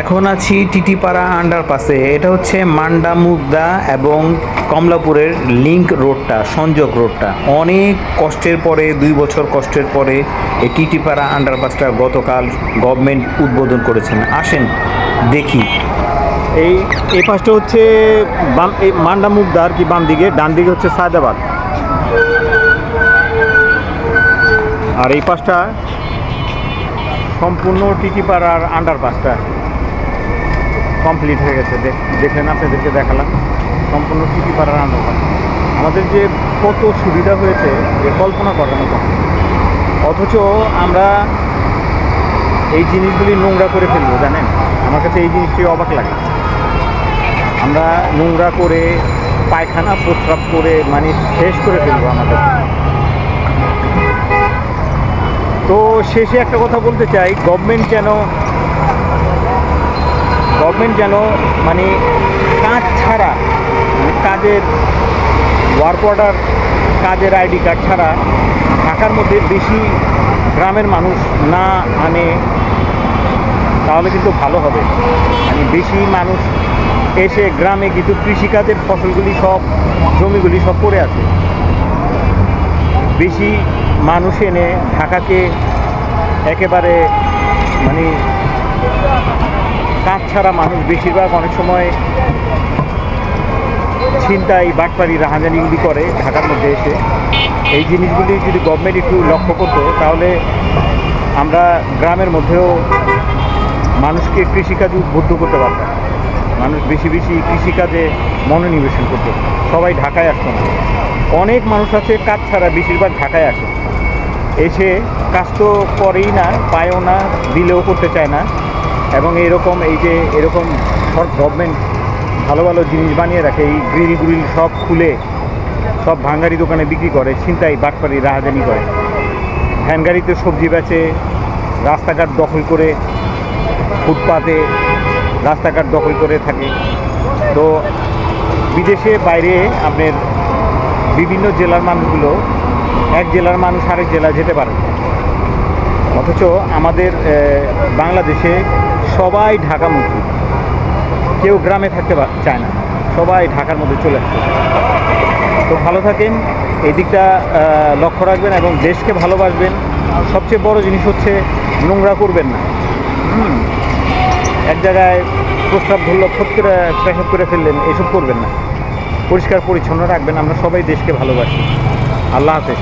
এখন আছি টিটিপাড়া আন্ডারপাসে এটা হচ্ছে মান্ডা মুগদা এবং কমলাপুরের লিঙ্ক রোডটা সংযোগ রোডটা অনেক কষ্টের পরে, দুই বছর কষ্টের পরে এই টিটিপাড়া আন্ডারপাসটা গতকাল গভর্নমেন্ট উদ্বোধন করেছেন। আসেন, দেখি। এই এই পাশটা হচ্ছে বাম, এই মান্ডা মুগদা আর কি বাম দিকে, ডান দিকে হচ্ছে সায়দাবাদ। আর এই পাশটা সম্পূর্ণ টিটিপাড়ার আন্ডারপাসটা কমপ্লিট হয়ে গেছে। দেখ- দেখলেন আপনাদেরকে দেখালাম। সম্পূর্ণ টিটিপাড়ার আন্ডারপাস আমাদের যে কত সুবিধা হয়েছে, যে কল্পনা মতো। অথচ আমরা এই জিনিসগুলি নোংরা করে ফেলব, জানেন? আমার কাছে এই জিনিসটি অবাক লাগে। আমরা নোংরা করে পায়খানা, প্রস্রাব করে মানে শেষ করে ফেলব আমাদের। তো শেষে একটা কথা বলতে চাই গভর্নমেন্ট যেন গভর্নমেন্ট যেন মানে কাজ ছাড়া মানে কাজের ওয়ার্ক অর্ডার কাজের আইডি কার্ড ছাড়া ঢাকার মধ্যে বেশি গ্রামের মানুষ না আনে, তাহলে কিন্তু ভালো হবে। মানে বেশি মানুষ এসে গ্রামে কিন্তু কৃষিকাজের ফসলগুলি সব, জমিগুলি সব পড়ে আছে। বেশি মানুষ এনে ঢাকাকে একেবারে মানে কাজ ছাড়া মানুষ বেশিরভাগ অনেক সময় ছিনতাই বাটপারি রাহাজানিগুলি করে ঢাকার মধ্যে এসে। এই জিনিসগুলি যদি গভর্নমেন্ট একটু লক্ষ্য করতো, তাহলে আমরা গ্রামের মধ্যেও মানুষকে কৃষিকাজে উদ্বুদ্ধ করতে পারতাম। মানুষ বেশি বেশি কৃষিকাজে মনোনিবেশন করতো। সবাই ঢাকায় আসতো না। অনেক মানুষ আছে কাজ ছাড়া বেশিরভাগ ঢাকায় আসে। এসে কাজ তো করেই না, পায়ও না, দিলেও করতে চায় না। এবং এরকম এই যে এরকম সব গভর্নমেন্ট ভালো ভালো জিনিস বানিয়ে রাখে, এই গ্রিল গ্রিল সব খুলে সব ভাঙ্গারি দোকানে বিক্রি করে, ছিনতাই বাটপারি রাহাজানি করে। ভ্যান গাড়িতে সবজি বেচে, রাস্তাঘাট দখল করে, ফুটপাতে রাস্তাঘাট দখল করে থাকে। তো বিদেশে বাইরে আপনার বিভিন্ন জেলার মানুষগুলো, এক জেলার মানুষ আরেক জেলা যেতে পারে অথচ আমাদের বাংলাদেশে সবাই ঢাকামুখী কেউ গ্রামে থাকতে চায় না। সবাই ঢাকার মধ্যে চলে আসছে তো ভালো থাকেন, এই দিকটা লক্ষ্য রাখবেন এবং দেশকে ভালোবাসবেন। সবচেয়ে বড় জিনিস হচ্ছে, নোংরা করবেন না। এক জায়গায় প্রস্তাব ধরলো ফট করে, পেশাব করে ফেললেন, এসব করবেন না। পরিষ্কার, পরিচ্ছন্ন রাখবেন। আমরা সবাই দেশকে ভালোবাসি। আল্লাহ হাফেজ।